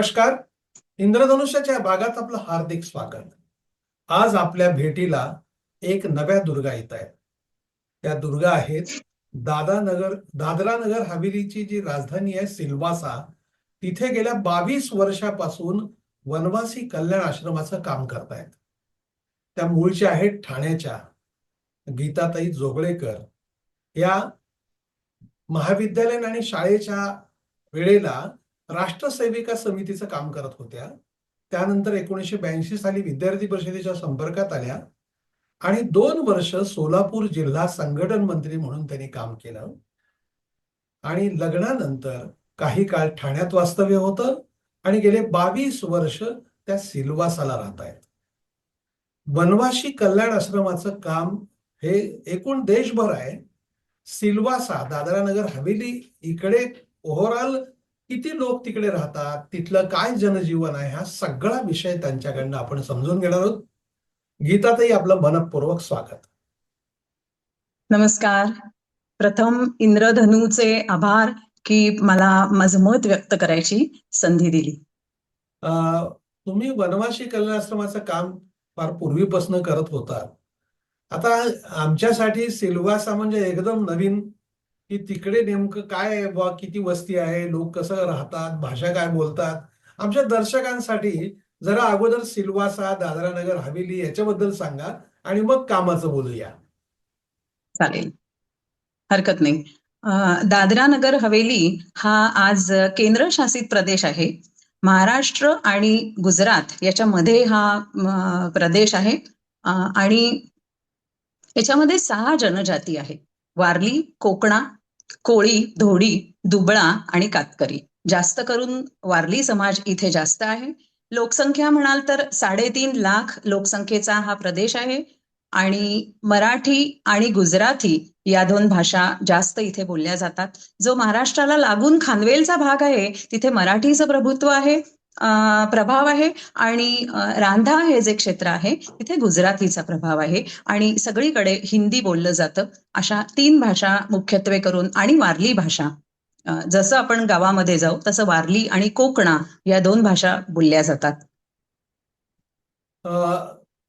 नमस्कार. इंद्रधनुष्याच्या भागात आपलं हार्दिक स्वागत. आज आपल्या भेटीला एक नव्या दुर्गा येत आहेत. त्या दुर्गा आहेत दादानगर दादरा नगर हवेलीची जी राजधानी आहे सिल्वासा तिथे गेल्या बावीस वर्षापासून वनवासी कल्याण आश्रमाचं काम करतायत. त्या मूळच्या आहेत ठाण्याच्या गीताताई जोगळेकर. या महाविद्यालयीन आणि शाळेच्या वेळेला राष्ट्रसेविका समितीचं काम करत होत्या. त्यानंतर एकोणीसशे ब्याऐंशी साली विद्यार्थी परिषदेच्या संपर्कात आल्या आणि दोन वर्ष सोलापूर जिल्हा संघटन मंत्री म्हणून त्यांनी काम केलं. आणि लग्नानंतर काही काळ ठाण्यात वास्तव्य होतं आणि गेले बावीस वर्ष त्या सिल्वासाला राहत आहेत. बनवाशी कल्याण आश्रमाचं काम हे एकूण देशभर आहे. सिल्वासा दादरा नगर हवेली इकडे ओव्हरऑल किती लोक तिकडे राहतात तिथलं काय जनजीवन आहे हा सगळा विषय त्यांच्याकडनं आपण समजून घेणार आहोत. गीताताई आपलं मनपूर्वक स्वागत. नमस्कार. प्रथम इंद्रधनूचे आभार की मला माझं मत व्यक्त करायची संधी दिली. अं, तुम्ही वनवासी कल्याण आश्रमाचं काम फार पूर्वीपासून करत होता. आता आमच्यासाठी सिल्वासा म्हणजे एकदम नवीन की तिकडे नेमकं काय बा किती वस्ती आहे? लोक कसं राहतात? भाषा काय बोलतात? आमच्या दर्शकांसाठी जरा अगोदर सिल्वासा दादरा नगर हवेली याच्याबद्दल सांगा आणि मग कामाचं बोलूया. चालेल. हरकत नाही. दादरा नगर हवेली हा आज केंद्रशासित प्रदेश आहे. महाराष्ट्र आणि गुजरात याच्यामध्ये हा प्रदेश आहे. आणि याच्यामध्ये सहा जनजाती आहेत. वारली कोकणा कोळी धोडी दुबळा आणि कातकरी. जास्त करून वारली समाज इथे जास्त आहे. लोकसंख्या म्हणाल तर साडेतीन लाख लोकसंख्येचा हा प्रदेश आहे. आणि मराठी आणि गुजराती या दोन भाषा जास्त इथे बोलल्या जातात. जो महाराष्ट्राला लागून खानवेलचा भाग आहे तिथे मराठीचं प्रभुत्व आहे. प्रभाव आहे आणि रांधा हे जे क्षेत्र आहे तिथे गुजरातीचा प्रभाव आहे आणि सगळीकडे हिंदी बोललं जातं. अशा तीन भाषा मुख्यत्वे करून आणि वारली भाषा जसं आपण गावामध्ये जाऊ तसं वारली आणि कोकणा या दोन भाषा बोलल्या जातात.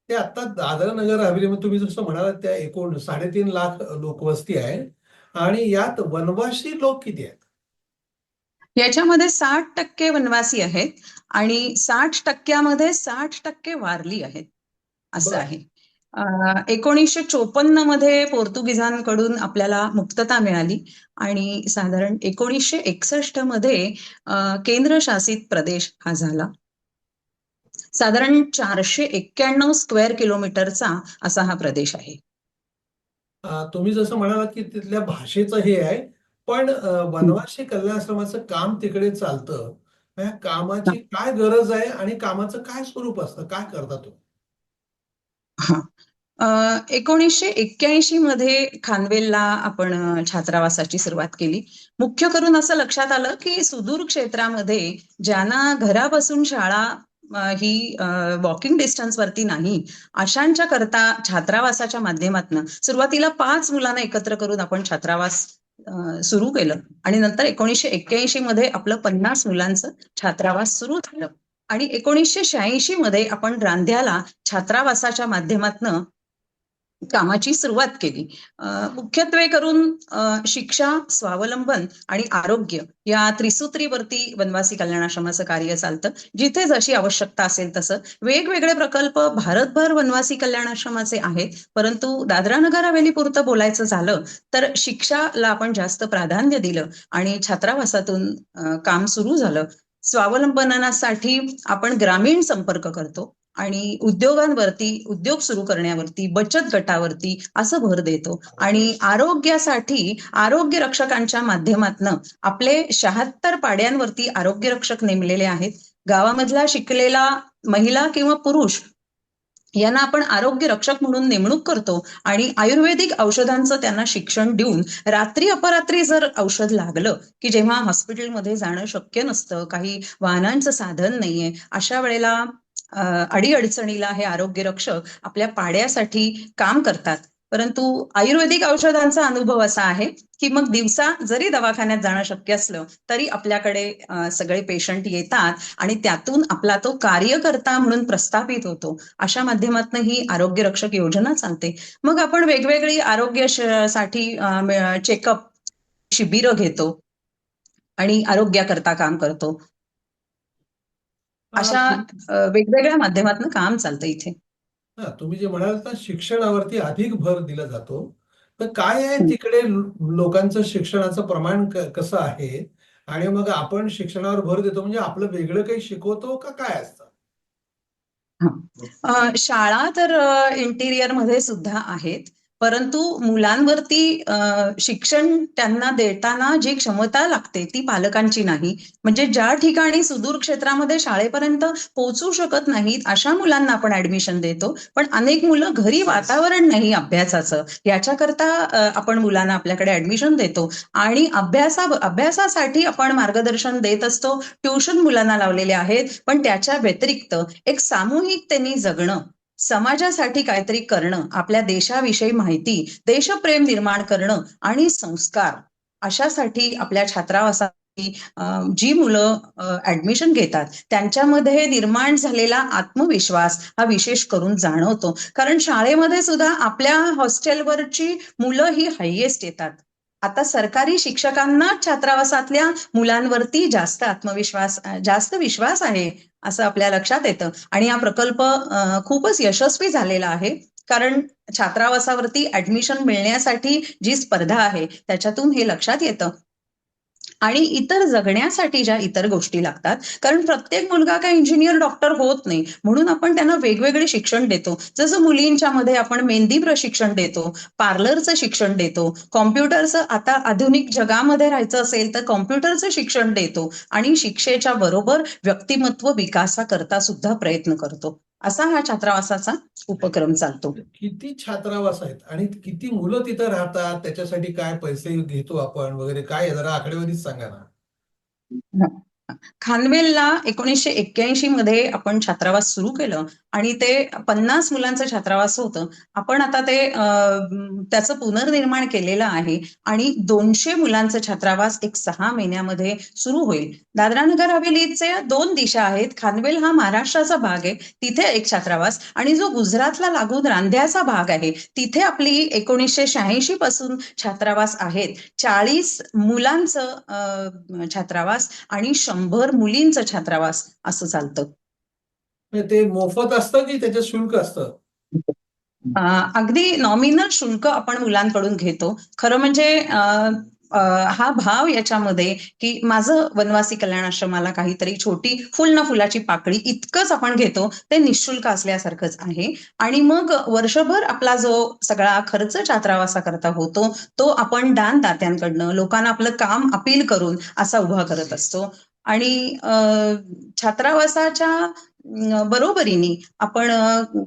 ते आता दादरा नगर हवेलीमध्ये तुम्ही जसं म्हणालात त्या एकूण साडेतीन लाख लोकवस्ती आहे आणि यात वनवासी लोक किती आहेत? याच्यामध्ये साठ टक्के वनवासी आहेत आणि साठ टक्क्यामध्ये साठ टक्के वारली आहेत. असं. आहे. एकोणीसशे चोपन्नमध्ये पोर्तुगीजांकडून आपल्याला मुक्तता मिळाली आणि साधारण एकोणीसशे एकसष्टमध्ये केंद्रशासित प्रदेश हा झाला. साधारण चारशे एक्क्याण्णव स्क्वेअर किलोमीटरचा असा हा प्रदेश आहे. तुम्ही जसं म्हणालात की तिथल्या भाषेचं हे आहे पण वनवासी कल्याणाश्रमाचं काम तिकडे चालतं. कामाची काय गरज आहे आणि कामाचं काय स्वरूप असतं? काय करता तुम्ही? एकोणीसशे एक्क्याऐंशी मध्ये खानवेलला आपण छात्रावासाची सुरुवात केली. मुख्य करून असं लक्षात आलं की सुदूर क्षेत्रामध्ये ज्यांना घरापासून शाळा ही वॉकिंग डिस्टन्स वरती नाही अशांच्या करता छात्रावासाच्या माध्यमातून सुरुवातीला पाच मुलांना एकत्र करून आपण छात्रावास सुरू केलं. आणि नंतर एकोणीसशे एक्क्याऐंशी मध्ये आपलं पन्नास मुलांचं छात्रावास सुरू झालं. आणि एकोणीसशे शहाऐंशी मध्ये आपण रांध्याला छात्रावासाच्या माध्यमातन कामाची सुरुवात केली. मुख्यत्वे करून शिक्षा स्वावलंबन आणि आरोग्य या त्रिसूत्रीवरती वनवासी कल्याण आश्रमाचं कार्य चालतं. जिथे जशी आवश्यकता असेल तसं. वेगवेगळे प्रकल्प भारतभर वनवासी कल्याण आश्रमाचे आहेत. परंतु दादरा नगर हवेली पुरतं बोलायचं झालं तर शिक्षाला आपण जास्त प्राधान्य दिलं आणि छात्रावासातून काम सुरू झालं. स्वावलंबनासाठी आपण ग्रामीण संपर्क करतो. आणि उद्योगांवरती उद्योग सुरू करण्यावरती बचत गटावरती असं भर देतो. आणि आरोग्यासाठी आरोग्य रक्षकांच्या माध्यमातनं आपले शहात्तर पाड्यांवरती आरोग्य रक्षक नेमलेले आहेत. गावामधला शिकलेला महिला किंवा पुरुष यांना आपण आरोग्य रक्षक म्हणून नेमणूक करतो आणि आयुर्वेदिक औषधांचं त्यांना शिक्षण देऊन रात्री अपरात्री जर औषध लागलं की जेव्हा हॉस्पिटलमध्ये जाणं शक्य नसतं काही वाहनांचं साधन नाहीये अशा वेळेला अडीअडचणीला हे आरोग्य रक्षक आपल्या पाड्यासाठी काम करतात. परंतु आयुर्वेदिक औषधांचा अनुभव असा आहे की मग दिवसा जरी दवाखान्यात जाणं शक्य असलं तरी आपल्याकडे सगळे पेशंट येतात आणि त्यातून आपला तो कार्यकर्ता म्हणून प्रस्थापित होतो अशा माध्यमातून ही आरोग्य रक्षक योजना चालते. मग आपण वेगवेगळी आरोग्यसाठी चेकअप शिबिरं घेतो आणि आरोग्याकरता काम करतो. अशा वेगवेगळ्या माध्यमातून काम चालतं इथे. हा तुम्ही जे म्हणाल ना शिक्षणावरती अधिक भर दिला जातो. तर काय आहे. तिकडे लोकांचं शिक्षणाचं प्रमाण कसं आहे? आणि मग आपण शिक्षणावर भर देतो म्हणजे आपलं वेगळं काही शिकवतो का काय असतं? शाळा तर इंटिरियरमध्ये सुद्धा आहेत. परंतु मुलांवरती शिक्षण त्यांना देताना जी क्षमता लागते ती पालकांची नाही. म्हणजे ज्या ठिकाणी सुदूर क्षेत्रामध्ये शाळेपर्यंत पोहोचू शकत नाहीत अशा मुलांना आपण ऍडमिशन देतो. पण अनेक मुलं घरी वातावरण नाही अभ्यासाचं. याच्याकरता आपण मुलांना आपल्याकडे ऍडमिशन देतो. आणि अभ्यासा अभ्यासासाठी आपण मार्गदर्शन देत असतो. ट्युशन मुलांना लावलेले आहेत. पण त्याच्या व्यतिरिक्त एक सामूहिकतेने जगणं समाजासाठी काहीतरी करणं आपल्या देशाविषयी माहिती देशप्रेम निर्माण करणं आणि संस्कार अशासाठी आपल्या छात्रावासा जी मुलं ऍडमिशन घेतात त्यांच्यामध्ये निर्माण झालेला आत्मविश्वास हा विशेष करून जाणवतो. कारण शाळेमध्ये सुद्धा आपल्या हॉस्टेलवरची मुलं ही हायेस्ट येतात. आता सरकारी शिक्षकांना छात्रावासातल्या मुलांवरती जास्त आत्मविश्वास जास्त विश्वास आहे असं आपल्या लक्षात येतं. आणि हा प्रकल्प खूपच यशस्वी झालेला आहे. कारण छात्रावासावरती ऍडमिशन मिळण्यासाठी जी स्पर्धा आहे त्याच्यातून हे लक्षात येतं. आणि इतर जगण्यासाठी ज्या इतर गोष्टी लागतात कारण प्रत्येक मुलगा काय इंजिनियर डॉक्टर होत नाही. म्हणून आपण त्यांना वेगवेगळे शिक्षण देतो. जसं मुलींच्या मध्ये आपण मेहंदी प्रशिक्षण देतो पार्लरचं शिक्षण देतो कॉम्प्युटरचं आता आधुनिक जगामध्ये राहायचं असेल तर कॉम्प्युटरचं शिक्षण देतो. आणि शिक्षेच्या बरोबर व्यक्तिमत्व विकासाकरता सुद्धा प्रयत्न करतो. असा हा छात्रावासाचा उपक्रम चालतो. किती छात्रावास आहेत? आणि किती मुलं तिथं राहतात? त्याच्यासाठी काय पैसे घेतो आपण? वगैरे काय? जरा आकडेवारीच सांगा ना. खानवेलला एकोणीसशे एक्क्याऐंशी मध्ये आपण छात्रावास सुरू केलं आणि ते पन्नास मुलांचं छात्रावास होतं. आपण आता ते त्याचं पुनर्निर्माण केलेलं आहे आणि दोनशे मुलांचं छात्रावास एक सहा महिन्यामध्ये सुरू होईल. दादरा नगर हवेलीचे दोन दिशा आहेत. खानवेल हा महाराष्ट्राचा भाग आहे तिथे एक छात्रावास आणि जो गुजरातला लागून रांध्याचा भाग आहे तिथे आपली एकोणीसशे शहाऐंशी पासून छात्रावास आहेत. चाळीस मुलांचं छात्रावास आणि शंभर मुलींचं छात्रावास असं चालतं. म्हणजे ते मोफत असतं की त्याच्यात शुल्क असतं? अगदी नॉमिनल शुल्क आपण मुलांकडून घेतो. खरं म्हणजे हा भाव याच्यामध्ये की माझं वनवासी कल्याण आश्रमाला काहीतरी छोटी फुल ना फुलाची पाकळी इतकंच आपण घेतो ते निशुल्क असल्यासारखंच आहे. आणि मग वर्षभर आपला जो सगळा खर्च छात्रावासाकरता होतो तो आपण दानदात्यांकडनं लोकांना आपलं काम अपील करून असा उभा करत असतो. आणि छात्रावासाच्या बरोबरीने आपण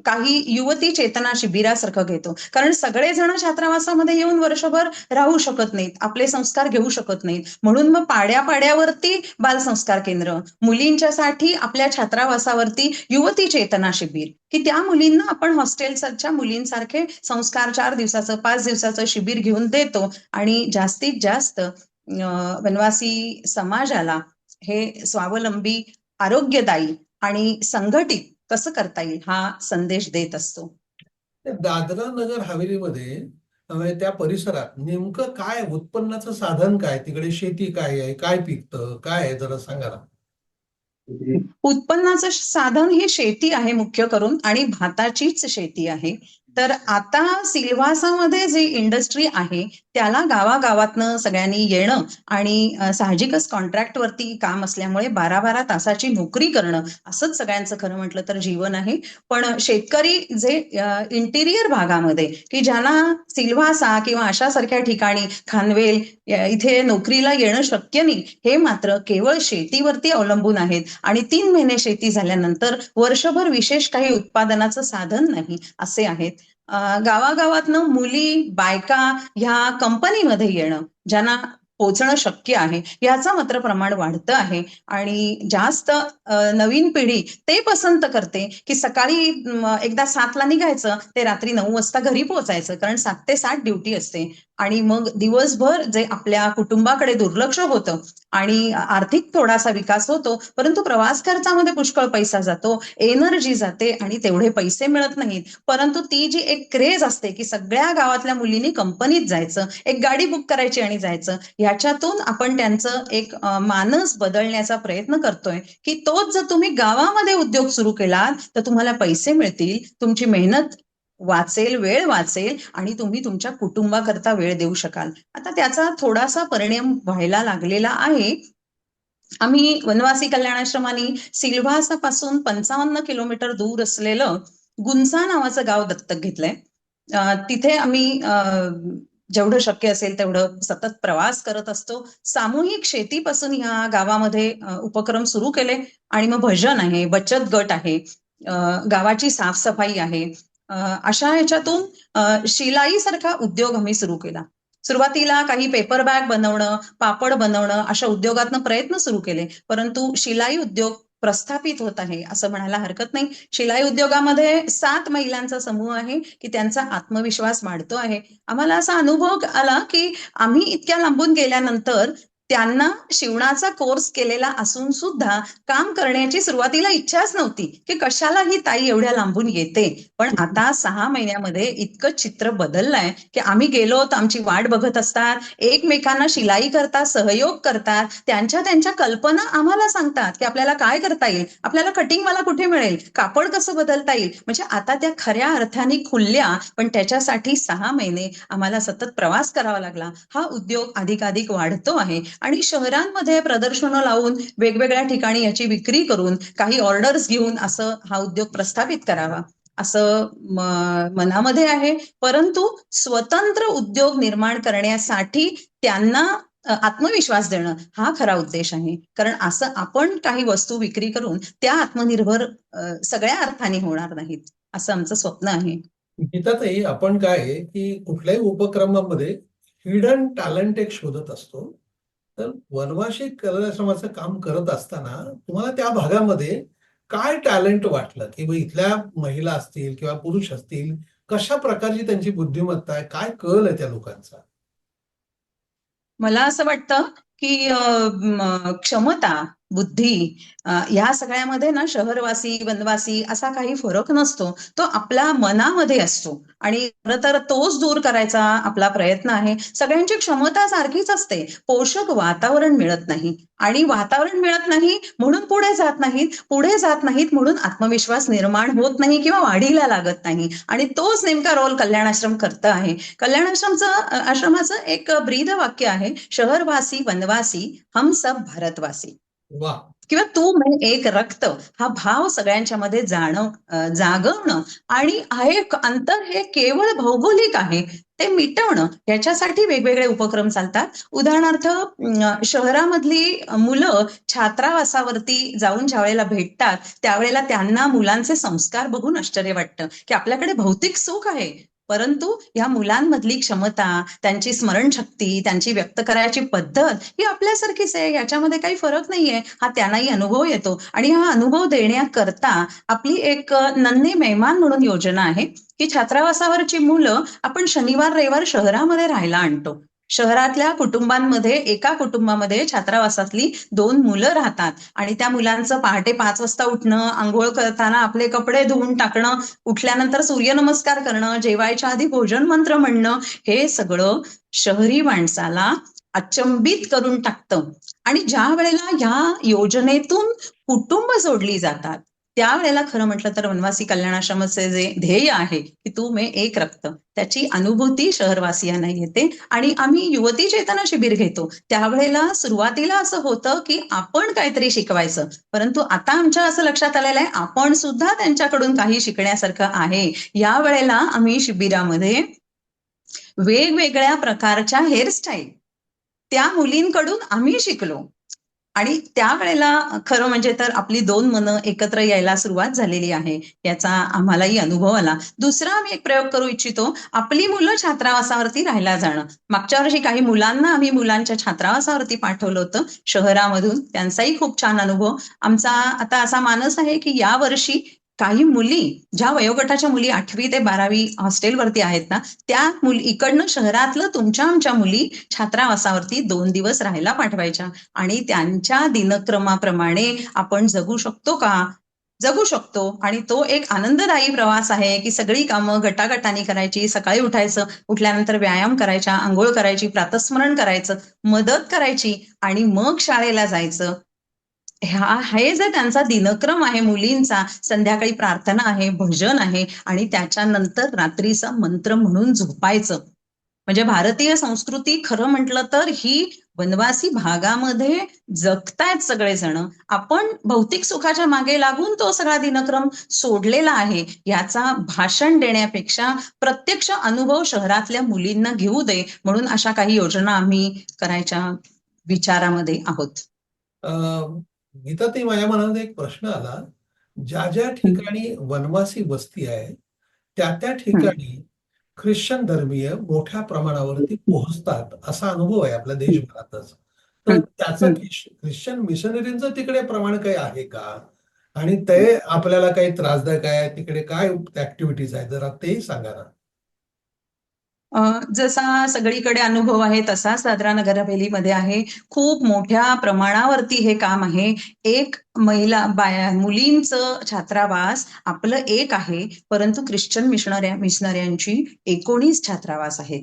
काही युवती चेतना शिबिरासारखं घेतो. कारण सगळेजण छात्रावासामध्ये येऊन वर्षभर राहू शकत नाहीत आपले संस्कार घेऊ शकत नाहीत. म्हणून मग पाड्या पाड्यावरती बालसंस्कार केंद्र मुलींच्यासाठी आपल्या छात्रावासावरती युवती चेतना शिबिर की त्या मुलींना आपण हॉस्टेलच्या मुलींसारखे संस्कार चार दिवसाचं पाच दिवसाचं शिबिर घेऊन देतो. आणि जास्तीत जास्त वनवासी समाजाला हे स्वावलंबी आरोग्यदायी आणि संघटित कसं करता येईल हा संदेश देत असतो. दादरा नगर हवेलीमध्ये त्या परिसरात नेमकं काय उत्पन्नाचं साधन काय? तिकडे शेती काय आहे? काय पिकतं? काय आहे? जरा सांगा ना. उत्पन्नाचं साधन ही शेती आहे मुख्य करून आणि भाताचीच शेती आहे. तर आता सिल्वासामध्ये जी इंडस्ट्री आहे त्याला गावागावातनं सगळ्यांनी येणं आणि साहजिकच कॉन्ट्रॅक्टवरती काम असल्यामुळे बारा बारा तासाची नोकरी करणं असंच सगळ्यांचं खरं म्हटलं तर जीवन आहे. पण शेतकरी जे इंटिरियर भागामध्ये की ज्यांना सिल्वासा किंवा अशासारख्या ठिकाणी खानवेल इथे नोकरीला येणं शक्य नाही हे मात्र केवळ शेतीवरती अवलंबून आहेत. आणि तीन महिने शेती झाल्यानंतर वर्षभर विशेष काही उत्पादनाचं साधन नाही असे आहेत. गावागावातनं मुली बायका ह्या कंपनीमध्ये येणं ज्यांना पोहोचणं शक्य आहे याचं मात्र प्रमाण वाढतं आहे. आणि जास्त नवीन पिढी ते पसंत करते की सकाळी एकदा सातला निघायचं ते रात्री नऊ वाजता घरी पोहोचायचं कारण सात ते सात ड्युटी असते. आणि मग दिवसभर जे आपल्या कुटुंबाकडे दुर्लक्ष होतं आणि आर्थिक थोडासा विकास होतो परंतु प्रवास खर्चामध्ये पुष्कळ पैसा जातो एनर्जी जाते आणि तेवढे पैसे मिळत नाहीत. परंतु ती जी एक क्रेज असते की सगळ्या गावातल्या मुलींनी कंपनीत जायचं एक गाडी बुक करायची आणि जायचं ह्याच्यातून आपण त्यांचं एक मानस बदलण्याचा प्रयत्न करतोय की तोच जर तुम्ही गावामध्ये उद्योग सुरू केलात तर तुम्हाला पैसे मिळतील तुमची मेहनत वाचेल वेळ वाचेल आणि तुम्ही तुमच्या कुटुंबाकरता वेळ देऊ शकाल. आता त्याचा थोडासा परिणाम व्हायला लागलेला आहे. आम्ही वनवासी कल्याणाश्रमाने सिल्व्हासापासून पंचावन्न किलोमीटर दूर असलेलं गुंसा नावाचं गाव दत्तक घेतलंय. तिथे आम्ही जेवढं शक्य असेल तेवढं सतत प्रवास करत असतो. सामूहिक शेतीपासून ह्या गावामध्ये उपक्रम सुरू केले आणि मग भजन आहे बचत गट आहे. गावाची साफसफाई आहे. अशा ह्याच्यातून शिलाईसारखा शिलाई सारखा उद्योग आम्ही सुरू केला. सुरुवातीला काही पेपर बॅग बनवणं पापड बनवणं अशा उद्योगातनं प्रयत्न सुरू केले. परंतु शिलाई उद्योग प्रस्थापित होत आहे असं म्हणायला हरकत नाही. शिलाई उद्योगामध्ये सात महिलांचा समूह आहे की त्यांचा आत्मविश्वास वाढतो आहे. आम्हाला असा अनुभव आला की आम्ही इतक्या लांबून गेल्यानंतर त्यांना शिवणाचा कोर्स केलेला असून सुद्धा काम करण्याची सुरुवातीला इच्छाच नव्हती की कशाला ही ताई एवढ्या लांबून येते. पण आता सहा महिन्यामध्ये इतकं चित्र बदललंय की आम्ही गेलो तर आमची वाट बघत असतात एकमेकांना शिलाई करतात सहयोग करतात त्यांच्या त्यांच्या कल्पना आम्हाला सांगतात की आपल्याला काय करता येईल आपल्याला कटिंगवाला कुठे मिळेल कापड कसं बदलता येईल. म्हणजे आता त्या खऱ्या अर्थाने खुलल्या पण त्याच्यासाठी सहा महिने आम्हाला सतत प्रवास करावा लागला. हा उद्योग अधिकाधिक वाढतो आहे. आणि शहरांमध्ये प्रदर्शनं लावून वेगवेगळ्या ठिकाणी याची विक्री करून काही ऑर्डर्स घेऊन असं हा उद्योग प्रस्थापित करावा. असं मनामध्ये आहे. परंतु स्वतंत्र उद्योग निर्माण करण्यासाठी त्यांना आत्मविश्वास देणं हा खरा उद्देश आहे. कारण असं आपण काही वस्तू विक्री करून त्या आत्मनिर्भर सगळ्या अर्थाने होणार नाहीत असं आमचं स्वप्न आहे. गीताताई आपण काय की कुठल्याही उपक्रमामध्ये हिडन टॅलेंट एक शोधत असतो. तर वनवाशी कलाश्रमाचं काम करत असताना तुम्हाला त्या भागामध्ये काय टॅलेंट वाटलं? की इथल्या महिला असतील किंवा पुरुष असतील कशा प्रकारची त्यांची बुद्धिमत्ता आहे? काय कल आहे त्या लोकांचा? मला असं वाटतं की क्षमता बुद्धी या सगळ्यामध्ये ना शहरवासी वनवासी असा काही फरक नसतो. तो आपल्या मनामध्ये असतो. आणि खरं तर तोच दूर करायचा आपला प्रयत्न आहे. सगळ्यांची क्षमता सारखीच असते. पोषक वातावरण मिळत नाही. आणि वातावरण मिळत नाही म्हणून पुढे जात नाहीत पुढे जात नाहीत म्हणून आत्मविश्वास निर्माण होत नाही किंवा वाढीला लागत नाही. आणि तोच नेमका रोल कल्याणाश्रम करत आहे. कल्याणाश्रमचं अ, आश्रमाचं एक ब्रीद वाक्य आहे. शहरवासी वनवासी हम सब भारतवासी. वा. किंवा तू म्हणजे एक रक्त हा भाव सगळ्यांच्या मध्ये जाणव जागवणं आणि हे अंतर हे केवळ भौगोलिक आहे ते मिटवणं याच्यासाठी वेगवेगळे उपक्रम चालतात. उदाहरणार्थ शहरामधली मुलं छात्रावासावरती जाऊन ज्या वेळेला भेटतात त्यावेळेला त्यांना मुलांचे संस्कार बघून आश्चर्य वाटतं की आपल्याकडे भौतिक सुख आहे. परंतु या मुलांमधली क्षमता त्यांची स्मरणशक्ती त्यांची व्यक्त करायची पद्धत ही आपल्यासारखीच आहे. याच्यामध्ये काही फरक नाहीये. हा त्यांनाही अनुभव येतो. आणि हा अनुभव देण्याकरता आपली एक नन्हे मेहमान म्हणून योजना आहे की छात्रावासावरची मुलं आपण शनिवार रविवार शहरामध्ये राहायला आणतो. शहरातल्या कुटुंबांमध्ये एका कुटुंबामध्ये छात्रावासातली दोन मुलं राहतात. आणि त्या मुलांचं पहाटे पाच वाजता उठणं आंघोळ करताना आपले कपडे धुवून टाकणं उठल्यानंतर सूर्यनमस्कार करणं जेवायच्या आधी भोजन मंत्र म्हणणं हे सगळं शहरी माणसाला अचंबित करून टाकतं. आणि ज्या वेळेला ह्या योजनेतून कुटुंब जोडली जातात त्यावेळेला खरं म्हटलं तर वनवासी कल्याणाश्रमाचे जे ध्येय आहे की तू मे एक रक्त त्याची अनुभूती शहरवासियांना येते आणि आम्ही युवती चेतना शिबिर घेतो. त्यावेळेला सुरुवातीला असं होतं की आपण काहीतरी शिकवायचं परंतु आता आमच्या असं लक्षात आलेलं आहे आपण सुद्धा त्यांच्याकडून काही शिकण्यासारखं आहे. या वेळेला आम्ही शिबिरामध्ये वेगवेगळ्या प्रकारच्या हेअरस्टाईल त्या मुलींकडून आम्ही शिकलो. आणि त्यावेळेला खरं म्हणजे तर आपली दोन मनं एकत्र यायला सुरुवात झालेली आहे याचा आम्हालाही अनुभव आला. दुसरा आम्ही एक प्रयोग करू इच्छितो आपली मुलं छात्रावासावरती राहायला जाणं. मागच्या वर्षी काही मुलांना आम्ही मुलांच्या छात्रावासावरती पाठवलं होतं शहरामधून. त्यांचाही खूप छान अनुभव. आमचा आता असा मानस आहे की या वर्षी काही मुली ज्या वयोगटाच्या मुली आठवी ते बारावी हॉस्टेलवरती आहेत ना त्या मुली इकडनं शहरातलं तुमच्या आमच्या मुली छात्रावासावरती दोन दिवस राहायला पाठवायच्या. आणि त्यांच्या दिनक्रमाप्रमाणे आपण जगू शकतो का? जगू शकतो. आणि तो एक आनंददायी प्रवास आहे की सगळी कामं गटागटाने करायची सकाळी उठायचं उठल्यानंतर व्यायाम करायचा आंघोळ करायची प्रातस्मरण करायचं मदत करायची आणि मग शाळेला जायचं. ह्या हे जे त्यांचा दिनक्रम आहे मुलींचा संध्याकाळी प्रार्थना आहे भजन आहे आणि त्याच्यानंतर रात्रीचा मंत्र म्हणून झोपायचं. म्हणजे भारतीय संस्कृती खरं म्हटलं तर ही वनवासी भागामध्ये जगतायत सगळेजण. आपण भौतिक सुखाच्या मागे लागून तो सगळा दिनक्रम सोडलेला आहे. याचा भाषण देण्यापेक्षा प्रत्यक्ष अनुभव शहरातल्या मुलींना घेऊ दे म्हणून अशा काही योजना आम्ही करायच्या विचारामध्ये आहोत. गीता ते माझ्या मनात एक प्रश्न आला. ज्या ज्या ठिकाणी वनवासी वस्ती आहे त्या त्या ठिकाणी ख्रिश्चन धर्मीय मोठ्या प्रमाणावरती पोहोचतात असा अनुभव आहे आपल्या देशभरातच. तर त्याचं. ख्रिश- ख्रिश्चन मिशनरींचं तिकडे प्रमाण काही आहे का? आणि ते आपल्याला काही त्रासदायक आहे तिकडे काय ऍक्टिव्हिटीज आहेत? जरा तेही सांगा ना. जसा सगळीकडे अनुभव आहे तसाच दादरा नगरहवेलीमध्ये आहे. खूप मोठ्या प्रमाणावरती हे काम आहे. एक महिला बाया मुलींचं छात्रावास आपलं एक आहे परंतु ख्रिश्चन मिशनऱ्या मिशनऱ्यांची एकोणीस छात्रावास आहेत.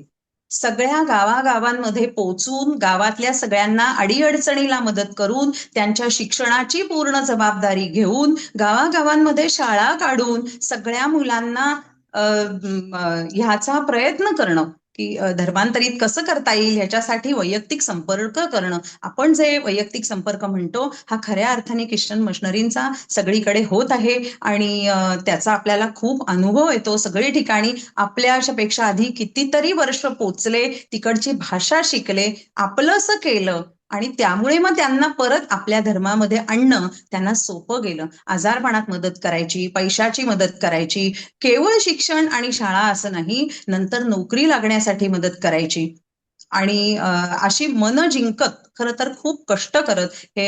सगळ्या गावागावांमध्ये पोचून गावातल्या सगळ्यांना अडीअडचणीला मदत करून त्यांच्या शिक्षणाची पूर्ण जबाबदारी घेऊन गावागावांमध्ये शाळा काढून सगळ्या मुलांना ह्याचा प्रयत्न करणं की धर्मांतरित कसं करता येईल ह्याच्यासाठी वैयक्तिक संपर्क करणं. आपण जे वैयक्तिक संपर्क म्हणतो हा खऱ्या अर्थाने ख्रिश्चन मशनरींचा सगळीकडे होत आहे आणि त्याचा आपल्याला खूप अनुभव येतो सगळी ठिकाणी. आपल्यापेक्षा आधी कितीतरी वर्ष पोचले तिकडची भाषा शिकले आपलंसं केलं आणि त्यामुळे मग त्यांना परत आपल्या धर्मामध्ये आणणं त्यांना सोपं गेलं. आजारपणात मदत करायची पैशाची मदत करायची केवळ शिक्षण आणि शाळा असं नाही नंतर नोकरी लागण्यासाठी मदत करायची. आणि अशी मन जिंकत खरं तर खूप कष्ट करत हे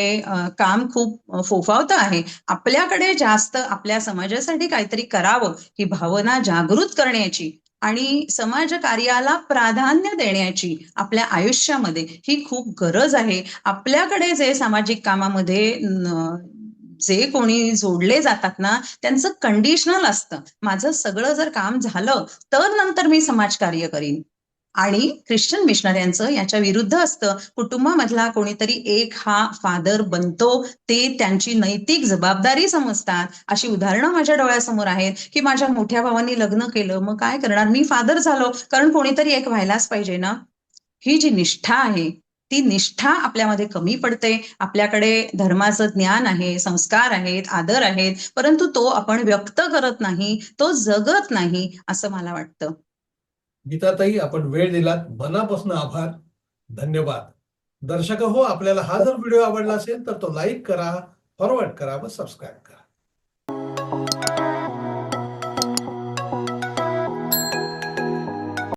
काम खूप फोफावतं आहे. आपल्याकडे जास्त आपल्या समाजासाठी काहीतरी करावं ही भावना जागृत करण्याची आणि समाज कार्याला प्राधान्य देण्याची आपल्या आयुष्यामध्ये ही खूप गरज आहे. आपल्याकडे जे सामाजिक कामामध्ये जे कोणी जोडले जातात ना त्यांचं कंडिशनल असतं. माझं सगळं जर काम झालं तर नंतर मी समाजकार्य करीन. आणि ख्रिश्चन मिशनऱ्यांचं याच्या विरुद्ध असतं. कुटुंबामधला कोणीतरी एक हा फादर बनतो ते त्यांची नैतिक जबाबदारी समजतात. अशी उदाहरणं माझ्या डोळ्यासमोर आहेत की माझ्या मोठ्या भावांनी लग्न केलं मग काय करणार? मी फादर झालो कारण कोणीतरी एक व्हायलाच पाहिजे ना? ही जी निष्ठा आहे ती निष्ठा आपल्यामध्ये कमी पडते. आपल्याकडे धर्माचं ज्ञान आहे संस्कार आहेत आदर आहेत परंतु तो आपण व्यक्त करत नाही तो जगत नाही असं मला वाटतं. गीताताई आपण वेळ दिलात. मनापासून आभार. धन्यवाद. दर्शक हो आपल्याला हा जर व्हिडिओ आवडला असेल तर तो लाईक करा फॉरवर्ड करा व सबस्क्राईब करा.